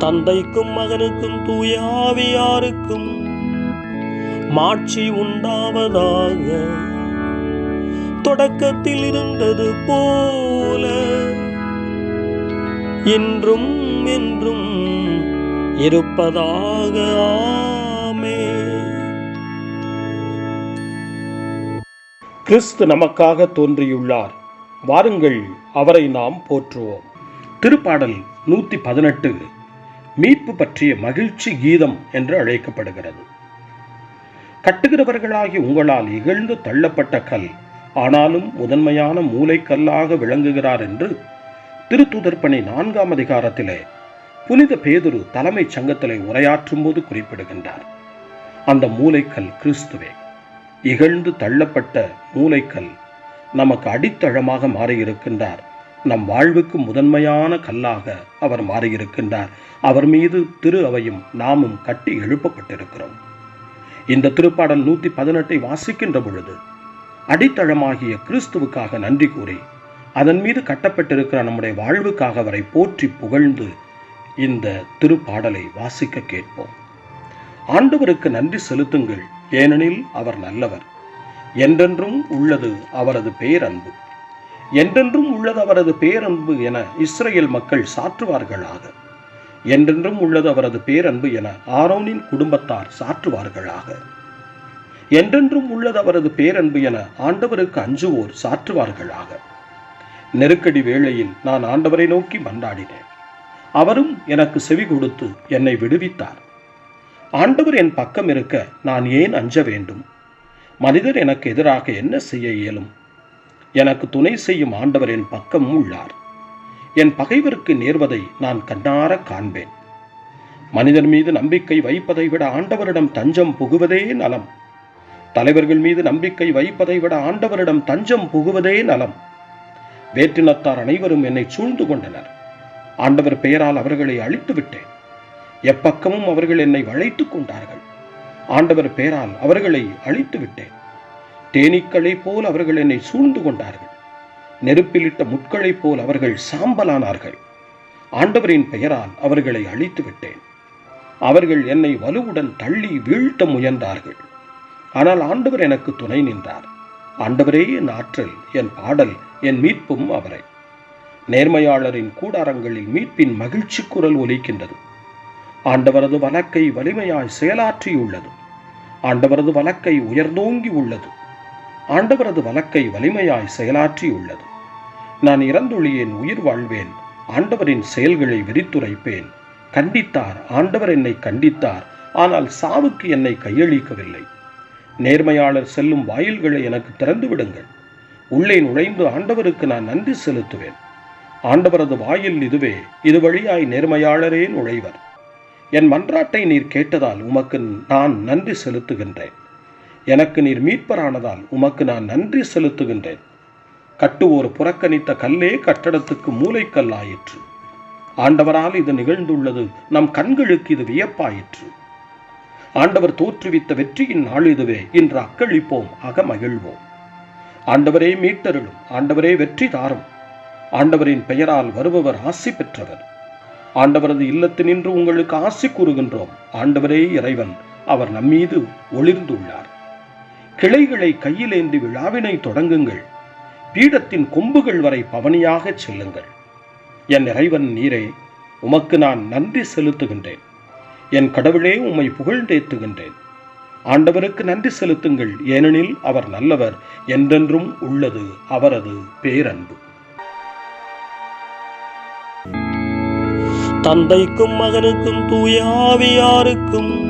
தந்தைக்கும் மகனுக்கும் தூய ஆவியாருக்கும் மாட்சி உண்டாவதாக. தொடக்கத்தில் இருந்தது போல என்றும் என்றும் இருப்பதாக. ஆமே. கிறிஸ்து நமக்காக தோன்றியுள்ளார். வாருங்கள் அவரை நாம் போற்றுவோம். திருப்பாடல் நூற்றி பதினெட்டு. மீட்பு பற்றிய மகிழ்ச்சி கீதம் என்று அழைக்கப்படுகிறது. கட்டுகிறவர்களாகி உங்களால் இகழ்ந்து தள்ளப்பட்ட கல் ஆனாலும் முதன்மையான மூளைக்கல்லாக விளங்குகிறார் என்று திருத்துதர்பணி நான்காம் அதிகாரத்திலே புனித பேதுரு தலைமைச் சங்கத்திலே உரையாற்றும் போது குறிப்பிடுகின்றார். அந்த மூளைக்கல் கிறிஸ்துவே இகழ்ந்து தள்ளப்பட்ட மூளைக்கல் நமக்கு அடித்தளமாக மாறியிருக்கின்றார். நம் வாழ்வுக்கு முதன்மையான கல்லாக அவர் மாறியிருக்கின்றார். அவர் மீது திரு அவையும் நாமும் கட்டி எழுப்பப்பட்டிருக்கிறோம். இந்த திருப்பாடல் நூற்றி பதினெட்டை வாசிக்கின்ற பொழுது அடித்தளமாகிய கிறிஸ்துவுக்காக நன்றி கூறி அதன் மீது கட்டப்பட்டிருக்கிற நம்முடைய வாழ்வுக்காக அவரை போற்றி புகழ்ந்து இந்த திருப்பாடலை வாசிக்க கேட்போம். ஆண்டவருக்கு நன்றி செலுத்துங்கள். ஏனெனில் அவர் நல்லவர். என்றென்றும் உள்ளது அவரது பேரன்பு. என்றென்றும் உள்ளது அவரது பேரன்பு என இஸ்ரேல் மக்கள் சாற்றுவார்களாக. என்றென்றும் உள்ளது அவரது பேரன்பு என ஆரோனின் குடும்பத்தார் சாற்றுவார்களாக. என்றென்றும் உள்ளது அவரது பேரன்பு என ஆண்டவருக்கு அஞ்சுவோர் சாற்றுவார்களாக. நெருக்கடி வேளையில் நான் ஆண்டவரை நோக்கி மன்றாடினேன். அவரும் எனக்கு செவி கொடுத்து என்னை விடுவித்தார். ஆண்டவர் என் பக்கம் இருக்க நான் ஏன் அஞ்ச வேண்டும்? மனிதர் எனக்கு எதிராக என்ன செய்ய இயலும்? எனக்கு துணை செய்யும் ஆண்டவர் என் பக்கம் உள்ளார். என் பகைவருக்கு நேர்வதை நான் கண்ணார காண்பேன். மனிதர் மீது நம்பிக்கை வைப்பதை விட ஆண்டவரிடம் தஞ்சம் புகுவதே நலம். தலைவர்கள் மீது நம்பிக்கை வைப்பதை விட ஆண்டவரிடம் தஞ்சம் புகுவதே நலம். வேற்றினத்தார் அனைவரும் என்னை சூழ்ந்து கொண்டனர். ஆண்டவர் பெயரால் அவர்களை அழித்து விட்டேன் எப்பக்கமும் அவர்கள் என்னை வளைத்துக் கொண்டார்கள். ஆண்டவர் பெயரால் அவர்களை அழித்து விட்டேன் தேனீக்களைப் போல் அவர்கள் என்னை சூழ்ந்து கொண்டார்கள். நெருப்பிலிட்ட முட்களைப் போல் அவர்கள் சாம்பலானார்கள். ஆண்டவரின் பெயரால் அவர்களை அழித்து விட்டேன் அவர்கள் என்னை வலுவுடன் தள்ளி வீழ்த்த முயன்றார்கள். ஆனால் ஆண்டவர் எனக்கு துணை நின்றார். ஆண்டவரே என் ஆற்றல் என் பாடல் என் மீட்பும் அவரை. நேர்மையாளரின் கூடாரங்களில் மீட்பின் மகிழ்ச்சி குரல் ஒலிக்கின்றது. ஆண்டவரது வழக்கை வலிமையாய் செயலாற்றியுள்ளது. ஆண்டவரது வழக்கை உயர்ந்தோங்கி உள்ளது. ஆண்டவரது வழக்கை வலிமையாய் செயலாற்றியுள்ளது. நான் இறந்தொழியேன் உயிர் வாழ்வேன் ஆண்டவரின் செயல்களை விரித்துரைப்பேன். கண்டித்தார் ஆண்டவர் என்னை கண்டித்தார் ஆனால் சாவுக்கு என்னை கையளிக்கவில்லை. நேர்மையாளர் செல்லும் வாயில்களை எனக்கு திறந்து விடுங்கள் உள்ளே நுழைந்து ஆண்டவருக்கு நான் நன்றி செலுத்துவேன். ஆண்டவரது வாயில் இதுவே இது வழியாய் நேர்மையாளரே நுழைவர். என் மன்றாட்டை நீர் கேட்டதால் உமக்கு நான் நன்றி செலுத்துகின்றேன். எனக்கு நீர் மீட்பரானதால் உமக்கு நான் நன்றி செலுத்துகின்றேன். கட்டுவோர் புறக்கணித்த கல்லே கட்டடத்துக்கு மூளைக்கல்லாயிற்று ஆண்டவரால் இது நிகழ்ந்துள்ளது நம் கண்களுக்கு இது வியப்பாயிற்று. ஆண்டவர் தோற்றுவித்த வெற்றியின் நாள் இதுவே இன்று அக்களிப்போம் அகமகிழ்வோம் ஆண்டவரே மீட்டருளும் ஆண்டவரே வெற்றி தாரும். ஆண்டவரின் பெயரால் வருபவர் ஆசி பெற்றவர். ஆண்டவரது இல்லத்தினின்று உங்களுக்கு ஆசி கூறுகின்றோம். ஆண்டவரே இறைவன் அவர் நம்மீது ஒளிர்ந்துள்ளார். கிளைகளை கையிலேந்தி விழாவினை தொடங்குங்கள். பீடத்தின் கொம்புகள் வரை பவனியாகச் செல்லுங்கள். என் இறைவன் நீரே உமக்கு நான் நன்றி செலுத்துகின்றேன். என் கடவுளே உம்மை புகழ்ந்தேத்துகின்றேன் ஆண்டவருக்கு நன்றி செலுத்துங்கள். ஏனெனில் அவர் நல்லவர் என்றென்றும் உள்ளது அவரது பேரன்பு. தந்தைக்கும் மகனுக்கும் தூயாவியாருக்கும்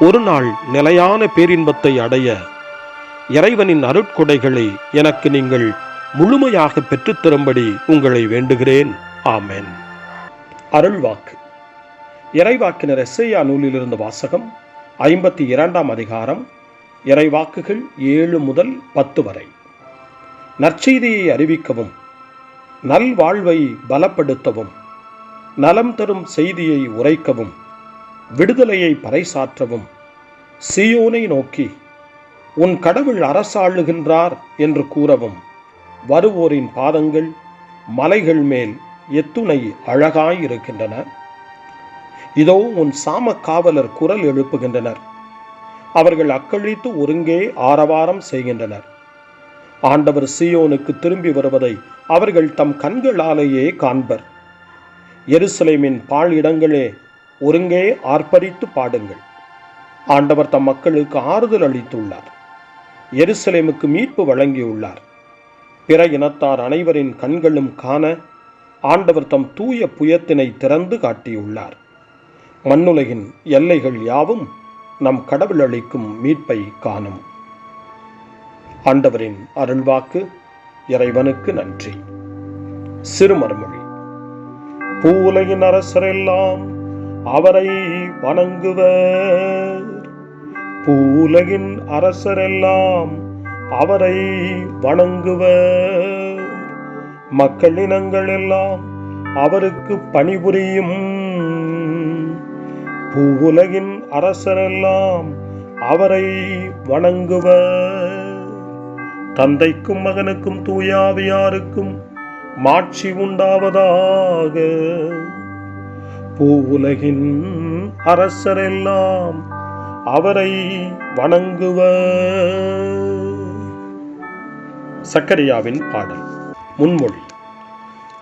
ஒரு நாள் நிலையான பேரின்பத்தை அடைய இறைவனின் அருட்கொடைகளை எனக்கு நீங்கள் முழுமையாக பெற்றுத்தரும்படி உங்களை வேண்டுகிறேன். ஆமென். அருள்வாக்கு. இறைவாக்கினர் எஸ்ஐயா நூலிலிருந்து வாசகம் ஐம்பத்தி இரண்டாம் அதிகாரம் இறைவாக்குகள் ஏழு முதல் பத்து வரை. நற்செய்தியை அறிவிக்கவும் நல்வாழ்வை பலப்படுத்தவும் நலம் தரும் செய்தியை உரைக்கவும் விடுதலையை பறைசாற்றவும். சியோனை நோக்கி உன் கடவுள் அரசாளுகின்றார் என்று கூறவும். வருவோரின் பாதங்கள் மலைகள் மேல் எத்துணை அழகாயிருக்கின்றன. இதோ உன் சாம காவலர் குரல் எழுப்புகின்றனர். அவர்கள் அக்கழித்து ஒருங்கே ஆரவாரம் செய்கின்றனர். ஆண்டவர் சீயோனுக்கு திரும்பி வருவதை அவர்கள் தம் கண்களாலேயே காண்பர். எருசலேமின் பால் இடங்களே ஒருங்கே ஆர்ப்பரித்து பாடுங்கள். ஆண்டவர் தம் மக்களுக்கு ஆறுதல் அளித்துள்ளார். எருசலேமுக்கு மீட்பு வழங்கியுள்ளார். பிற இனத்தார் அனைவரின் கண்களும் காண ஆண்டவர் தம் தூய புயத்தினை திறந்து காட்டியுள்ளார். மண்ணுலகின் எல்லைகள் யாவும் நம் கடவுள் அளிக்கும் மீட்பை காணும். ஆண்டவரின் அருள்வாக்கு இறைவனுக்கு நன்றி. சிறுமர்மொழி பூவுலகின் அரசரெல்லாம் அவரை வணங்குவர். பூவுலகின் அரசரெல்லாம் அவரை வணங்குவர். மக்களினங்கள் எல்லாம் அவருக்கு பணிபுரியும் பூவுலகின் அரசரெல்லாம் அவரை வணங்குவர். தந்தைக்கும் மகனுக்கும் தூயாவியாருக்கும் மாட்சி உண்டாவதாக பூவுலகின் அரசரெல்லாம் அவரை வணங்குவர். சக்கரியாவின் பாடல் முன்மொழி.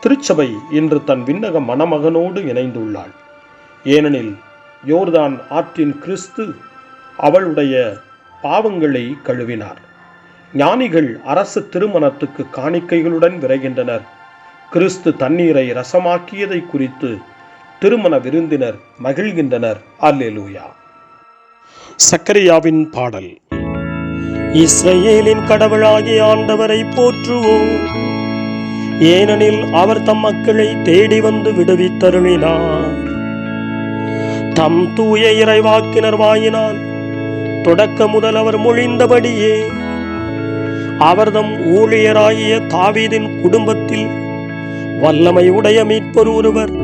திருச்சபை இன்று தன் விண்ணக மணமகனோடு இணைந்துள்ளாள். ஏனெனில் யோர்தான் ஆற்றின் கிறிஸ்து அவளுடைய பாவங்களை கழுவினார். ஞானிகள் அரசு திருமணத்துக்கு காணிக்கைகளுடன் விரைகின்றனர். கிறிஸ்து தண்ணீரை ரசமாக்கியதை குறித்து திருமண விருந்தினர் மகிழ்கின்றனர். அல்லேலூயா. சக்கரியாவின் பாடல். இஸ்ரேலின் கடவுளாகிய ஆண்டவரை போற்றுவோம். ஏனெனில் அவர் தம் மக்களை தேடி வந்து விடுவித்தருளினார். தம் தூய இறைவாக்கினர் வாயினால் தொடக்க முதல் அவர் மொழிந்தபடியே அவர்தம் ஊழியராகிய தாவீதின் குடும்பத்தில் வல்லமை உடைய மீட்பர் ஒருவர்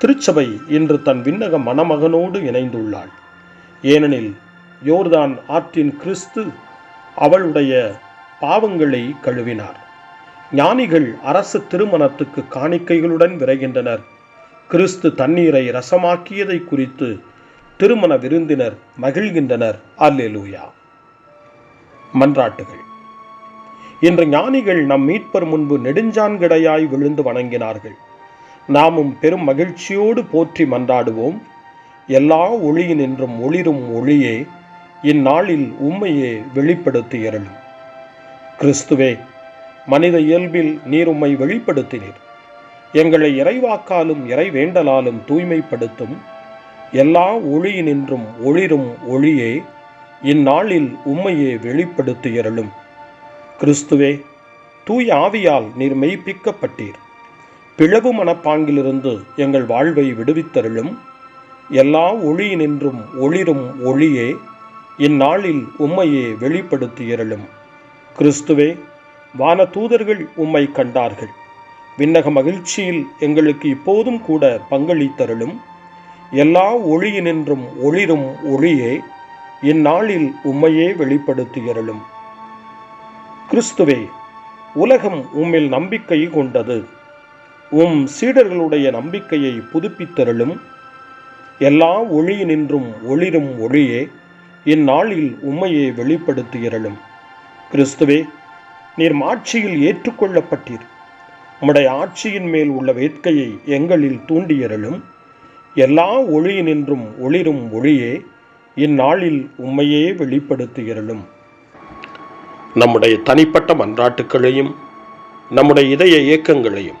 திருச்சபை இன்று தன் விண்ணக மணமகனோடு இணைந்துள்ளாள். ஏனெனில் யோர்தான் ஆற்றின் கிறிஸ்து அவளுடைய பாவங்களை கழுவினார். ஞானிகள் அரசு திருமணத்துக்கு காணிக்கைகளுடன் விரைகின்றனர். கிறிஸ்து தண்ணீரை ரசமாக்கியதை குறித்து திருமண விருந்தினர் மகிழ்கின்றனர். அல்லேலூயா. மன்றாட்டுகள். இன்று ஞானிகள் நம் மீட்பர் முன்பு நெடுஞ்சான்கிடையாய் விழுந்து வணங்கினார்கள். நாமும் பெரும் மகிழ்ச்சியோடு போற்றி மன்றாடுவோம். எல்லா ஒளியினின்றும் ஒளிரும் ஒளியே இந்நாளில் உண்மையே வெளிப்படுத்தி அருளும் கிறிஸ்துவே மனித இயல்பில் நீர் உம்மை வெளிப்படுத்தினீர். எங்களை இறைவாக்காலும் இறைவேண்டலாலும் தூய்மைப்படுத்தும். எல்லா ஒளியினின்றும் ஒளிரும் ஒளியே இந்நாளில் உம்மையே வெளிப்படுத்தி அருளும் கிறிஸ்துவே தூய் ஆவியால் நீர் மெய்ப்பிக்கப்பட்டீர். பிளவு மனப்பாங்கிலிருந்து எங்கள் வாழ்வை விடுவித்தருளும். எல்லா ஒளியினின்றும் ஒளிரும் ஒளியே இந்நாளில் உம்மையே வெளிப்படுத்தியருளும். கிறிஸ்துவே வான தூதர்கள் உம்மை கண்டார்கள். விண்ணக மகிழ்ச்சியில் எங்களுக்கு இப்போதும் கூட பங்களித்தருளும். எல்லா ஒளியினின்றும் ஒளிரும் ஒளியே இந்நாளில் உம்மையே வெளிப்படுத்தியருளும். கிறிஸ்துவே உலகம் உம்மில் நம்பிக்கை கொண்டது. உம் சீடர்களுடைய நம்பிக்கையை புதுப்பித்தருளும். எல்லா ஒளியினின்றும் ஒளிரும் ஒளியே இந்நாளில் உம்மையே வெளிப்படுத்துகிறளும் கிறிஸ்துவே நீர் மாட்சியில் ஏற்றுக்கொள்ளப்பட்டீர். உம்முடைய ஆட்சியின் மேல் உள்ள வேட்கையை எங்களில் தூண்டியறலும் எல்லா ஒளியினின்றும் ஒளிரும் ஒளியே இந்நாளில் உம்மையே வெளிப்படுத்துகிறளும் நம்முடைய தனிப்பட்ட மன்றாட்டுக்களையும் நம்முடைய இதய இயக்கங்களையும்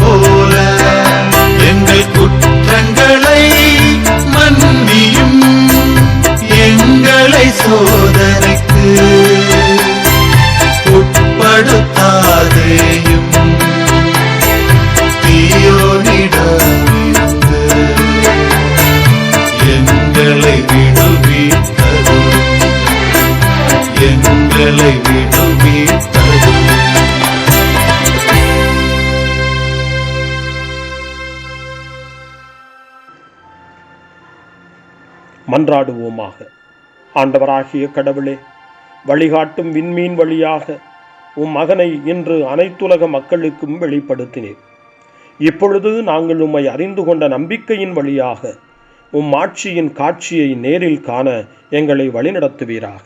எங்களை விடுவித்தரும் மன்றாடுவோமாக. ஆண்டவராகிய கடவுளே வழிகாட்டும் விண்மீன் வழியாக உம் மகனை இன்று அனைத்துலக மக்களுக்கும் வெளிப்படுத்தினீர். இப்பொழுது நாங்கள் உம்மை அறிந்து கொண்ட நம்பிக்கையின் வழியாக உம் ஆட்சியின் காட்சியை நேரில் காண எங்களை வழிநடத்துவீராக.